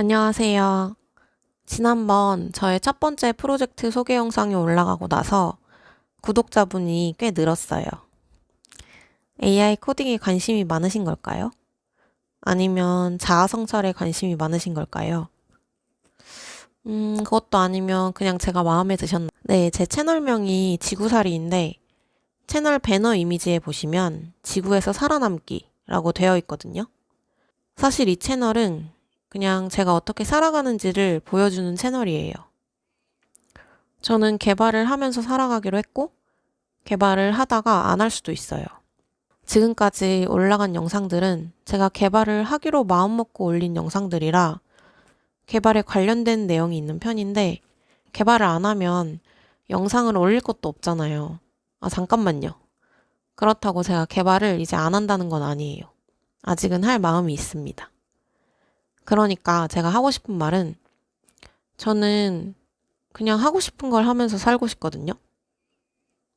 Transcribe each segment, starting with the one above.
안녕하세요. 지난번 저의 첫 번째 프로젝트 소개 영상이 올라가고 나서 구독자분이 꽤 늘었어요. AI 코딩에 관심이 많으신 걸까요? 아니면 자아 성찰에 관심이 많으신 걸까요? 음, 그것도 아니면 그냥 제가 마음에 드셨나? 네, 제 채널명이 지구살이인데 채널 배너 이미지에 보시면 지구에서 살아남기라고 되어 있거든요. 사실 이 채널은 그냥 제가 어떻게 살아가는지를 보여주는 채널이에요. 저는 개발을 하면서 살아가기로 했고, 개발을 하다가 안 할 수도 있어요. 지금까지 올라간 영상들은 제가 개발을 하기로 마음먹고 올린 영상들이라 개발에 관련된 내용이 있는 편인데, 개발을 안 하면 영상을 올릴 것도 없잖아요. 아, 잠깐만요. 그렇다고 제가 개발을 이제 안 한다는 건 아니에요. 아직은 할 마음이 있습니다. 그러니까 제가 하고 싶은 말은 저는 그냥 하고 싶은 걸 하면서 살고 싶거든요.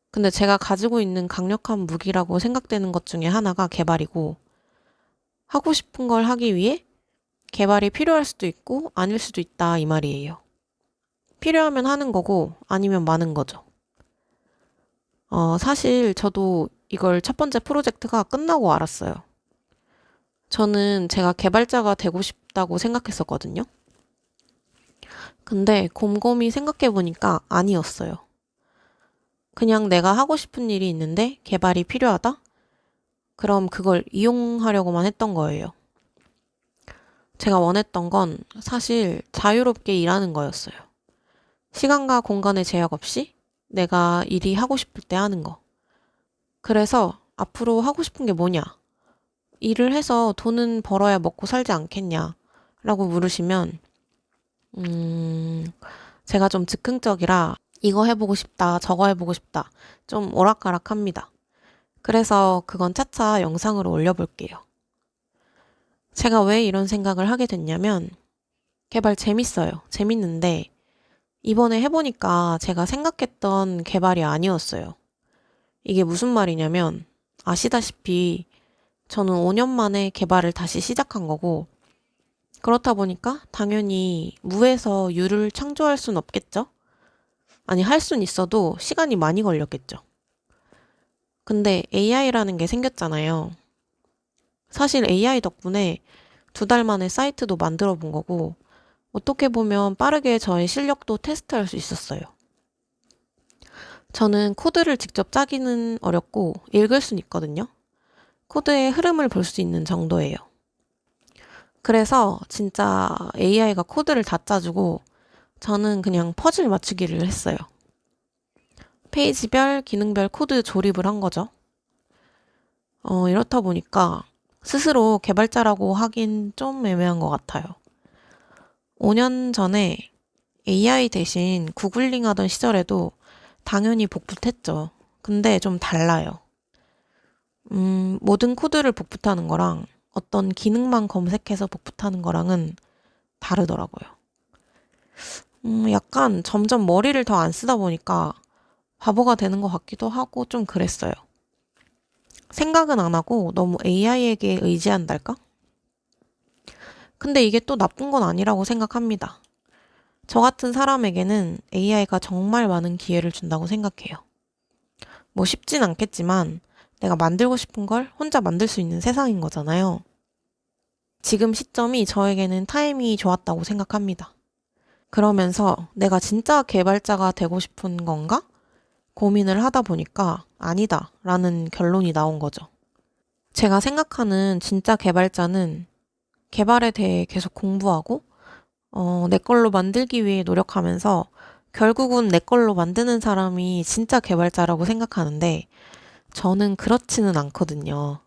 근데 제가 가지고 있는 강력한 무기라고 생각되는 것 중에 하나가 개발이고 하고 싶은 걸 하기 위해 개발이 필요할 수도 있고 아닐 수도 있다 이 말이에요. 필요하면 하는 거고 아니면 마는 거죠. 어, 사실 저도 이걸 첫 번째 프로젝트가 끝나고 알았어요. 저는 제가 개발자가 되고 싶다고 생각했었거든요. 근데 곰곰이 생각해보니까 아니었어요. 그냥 내가 하고 싶은 일이 있는데 개발이 필요하다? 그럼 그걸 이용하려고만 했던 거예요. 제가 원했던 건 사실 자유롭게 일하는 거였어요. 시간과 공간의 제약 없이 내가 일이 하고 싶을 때 하는 거. 그래서 앞으로 하고 싶은 게 뭐냐? 일을 해서 돈은 벌어야 먹고 살지 않겠냐? 라고 물으시면, 음, 제가 좀 즉흥적이라 이거 해보고 싶다, 저거 해보고 싶다. 좀 오락가락 합니다. 그래서 그건 차차 영상으로 올려볼게요. 제가 왜 이런 생각을 하게 됐냐면, 개발 재밌어요. 재밌는데, 이번에 해보니까 제가 생각했던 개발이 아니었어요. 이게 무슨 말이냐면, 아시다시피 저는 5년 만에 개발을 다시 시작한 거고, 그렇다 보니까 당연히 무에서 유를 창조할 순 없겠죠? 아니, 할 순 있어도 시간이 많이 걸렸겠죠. 근데 AI라는 게 생겼잖아요. 사실 AI 덕분에 두 달 만에 사이트도 만들어 본 거고, 어떻게 보면 빠르게 저의 실력도 테스트할 수 있었어요. 저는 코드를 직접 짜기는 어렵고, 읽을 순 있거든요. 코드의 흐름을 볼 수 있는 정도예요. 그래서 진짜 AI가 코드를 다 짜주고 저는 그냥 퍼즐 맞추기를 했어요. 페이지별, 기능별 코드 조립을 한 거죠. 어, 이렇다 보니까 스스로 개발자라고 하긴 좀 애매한 것 같아요. 5년 전에 AI 대신 구글링 하던 시절에도 당연히 복붙했죠. 근데 좀 달라요. 음, 모든 코드를 복붙하는 거랑 어떤 기능만 검색해서 복붙하는 거랑은 다르더라고요. 음, 약간 점점 머리를 더 안 쓰다 보니까 바보가 되는 것 같기도 하고 좀 그랬어요. 생각은 안 하고 너무 AI에게 의지한달까? 근데 이게 또 나쁜 건 아니라고 생각합니다. 저 같은 사람에게는 AI가 정말 많은 기회를 준다고 생각해요. 뭐 쉽진 않겠지만 내가 만들고 싶은 걸 혼자 만들 수 있는 세상인 거잖아요. 지금 시점이 저에게는 타이밍이 좋았다고 생각합니다. 그러면서 내가 진짜 개발자가 되고 싶은 건가? 고민을 하다 보니까 아니다 라는 결론이 나온 거죠. 제가 생각하는 진짜 개발자는 개발에 대해 계속 공부하고 어, 내 걸로 만들기 위해 노력하면서 결국은 내 걸로 만드는 사람이 진짜 개발자라고 생각하는데 저는 그렇지는 않거든요.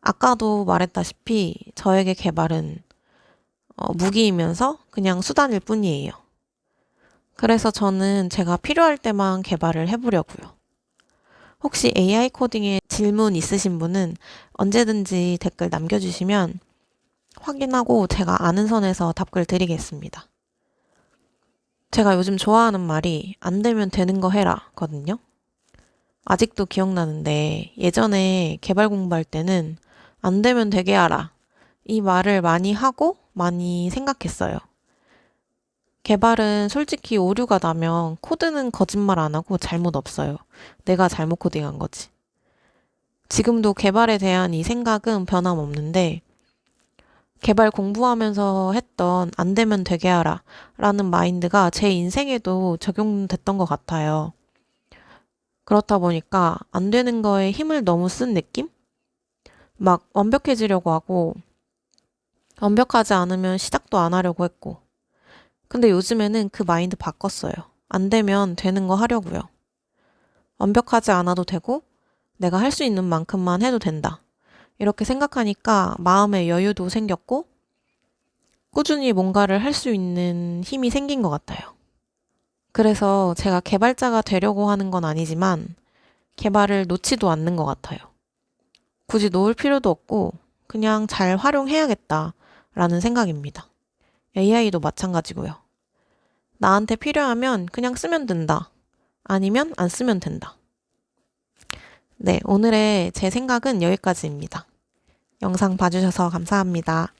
아까도 말했다시피 저에게 개발은 어, 무기이면서 그냥 수단일 뿐이에요. 그래서 저는 제가 필요할 때만 개발을 해보려고요. 혹시 AI 코딩에 질문 있으신 분은 언제든지 댓글 남겨주시면 확인하고 제가 아는 선에서 답글 드리겠습니다. 제가 요즘 좋아하는 말이 안 되면 되는 거 해라 거든요. 아직도 기억나는데 예전에 개발 공부할 때는 안 되면 되게 하라. 이 말을 많이 하고 많이 생각했어요. 개발은 솔직히 오류가 나면 코드는 거짓말 안 하고 잘못 없어요. 내가 잘못 코딩한 거지. 지금도 개발에 대한 이 생각은 변함없는데, 개발 공부하면서 했던 안 되면 되게 하라 라는 마인드가 제 인생에도 적용됐던 것 같아요. 그렇다 보니까 안 되는 거에 힘을 너무 쓴 느낌? 막 완벽해지려고 하고, 완벽하지 않으면 시작도 안 하려고 했고. 근데 요즘에는 그 마인드 바꿨어요. 안 되면 되는 거 하려고요. 완벽하지 않아도 되고, 내가 할 수 있는 만큼만 해도 된다. 이렇게 생각하니까 마음의 여유도 생겼고, 꾸준히 뭔가를 할 수 있는 힘이 생긴 것 같아요. 그래서 제가 개발자가 되려고 하는 건 아니지만, 개발을 놓지도 않는 것 같아요. 굳이 놓을 필요도 없고, 그냥 잘 활용해야겠다. 라는 생각입니다. AI도 마찬가지고요. 나한테 필요하면 그냥 쓰면 된다. 아니면 안 쓰면 된다. 네, 오늘의 제 생각은 여기까지입니다. 영상 봐주셔서 감사합니다.